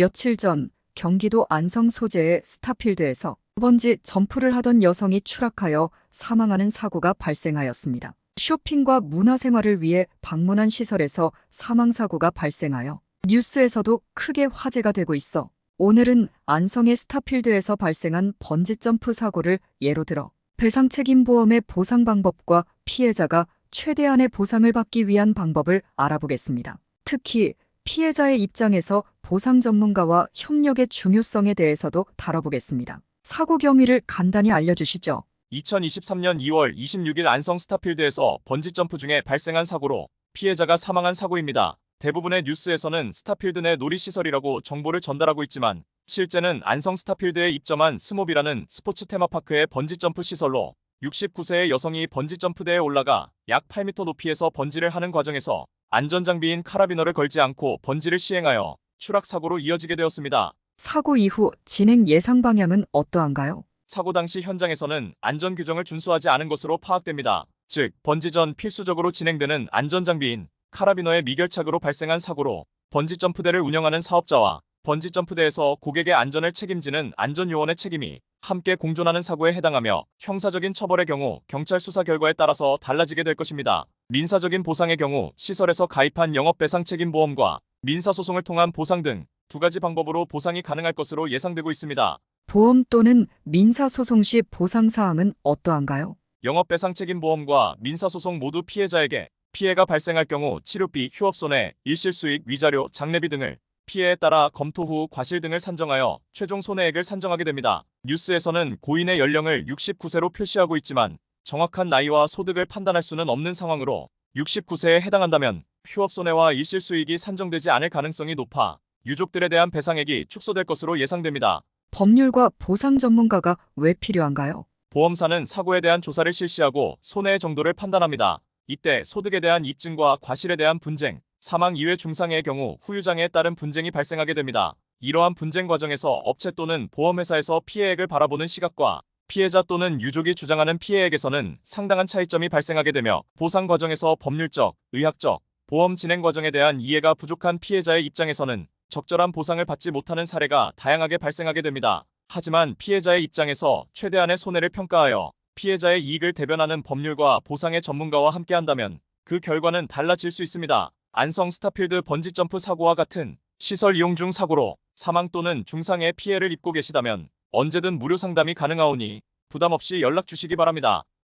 며칠 전 경기도 안성 소재의 스타필드에서 번지 점프를 하던 여성이 추락하여 사망하는 사고가 발생하였습니다. 쇼핑과 문화생활을 위해 방문한 시설에서 사망사고가 발생하여 뉴스에서도 크게 화제가 되고 있어 오늘은 안성의 스타필드에서 발생한 번지점프 사고를 예로 들어 배상 책임 보험의 보상 방법과 피해자가 최대한의 보상을 받기 위한 방법을 알아보겠습니다. 특히 피해자의 입장에서 보상 전문가와 협력의 중요성에 대해서도 다뤄보겠습니다. 사고 경위를 간단히 알려주시죠. 2023년 2월 26일 안성 스타필드에서 번지점프 중에 발생한 사고로 피해자가 사망한 사고입니다. 대부분의 뉴스에서는 스타필드 내 놀이시설이라고 정보를 전달하고 있지만 실제는 안성 스타필드에 입점한 스모비라는 스포츠 테마파크의 번지점프 시설로 69세의 여성이 번지점프대에 올라가 약 8m 높이에서 번지를 하는 과정에서 안전장비인 카라비너를 걸지 않고 번지를 시행하여 추락 사고로 이어지게 되었습니다. 사고 이후 진행 예상 방향은 어떠한가요? 사고 당시 현장에서는 안전 규정을 준수하지 않은 것으로 파악됩니다. 즉, 번지 전 필수적으로 진행되는 안전장비인 카라비너의 미결착으로 발생한 사고로 번지 점프대를 운영하는 사업자와 번지 점프대에서 고객의 안전을 책임지는 안전요원의 책임이 함께 공존하는 사고에 해당하며 형사적인 처벌의 경우 경찰 수사 결과에 따라서 달라지게 될 것입니다. 민사적인 보상의 경우 시설에서 가입한 영업배상 책임보험과 민사소송을 통한 보상 등 두 가지 방법으로 보상이 가능할 것으로 예상되고 있습니다. 보험 또는 민사소송 시 보상 사항은 어떠한가요? 영업배상 책임 보험과 민사소송 모두 피해자에게 피해가 발생할 경우 치료비, 휴업손해, 일실수익, 위자료, 장례비 등을 피해에 따라 검토 후 과실 등을 산정하여 최종 손해액을 산정하게 됩니다. 뉴스에서는 고인의 연령을 69세로 표시하고 있지만 정확한 나이와 소득을 판단할 수는 없는 상황으로 69세에 해당한다면 휴업 손해와 일실 수익이 산정되지 않을 가능성이 높아 유족들에 대한 배상액이 축소될 것으로 예상됩니다. 법률과 보상 전문가가 왜 필요한가요? 보험사는 사고에 대한 조사를 실시하고 손해의 정도를 판단합니다. 이때 소득에 대한 입증과 과실에 대한 분쟁, 사망 이외 중상해의 경우 후유장애에 따른 분쟁이 발생하게 됩니다. 이러한 분쟁 과정에서 업체 또는 보험회사에서 피해액을 바라보는 시각과 피해자 또는 유족이 주장하는 피해액에서는 상당한 차이점이 발생하게 되며 보상 과정에서 법률적, 의학적, 보험 진행 과정에 대한 이해가 부족한 피해자의 입장에서는 적절한 보상을 받지 못하는 사례가 다양하게 발생하게 됩니다. 하지만 피해자의 입장에서 최대한의 손해를 평가하여 피해자의 이익을 대변하는 법률과 보상의 전문가와 함께한다면 그 결과는 달라질 수 있습니다. 안성 스타필드 번지점프 사고와 같은 시설 이용 중 사고로 사망 또는 중상의 피해를 입고 계시다면 언제든 무료 상담이 가능하오니 부담 없이 연락 주시기 바랍니다.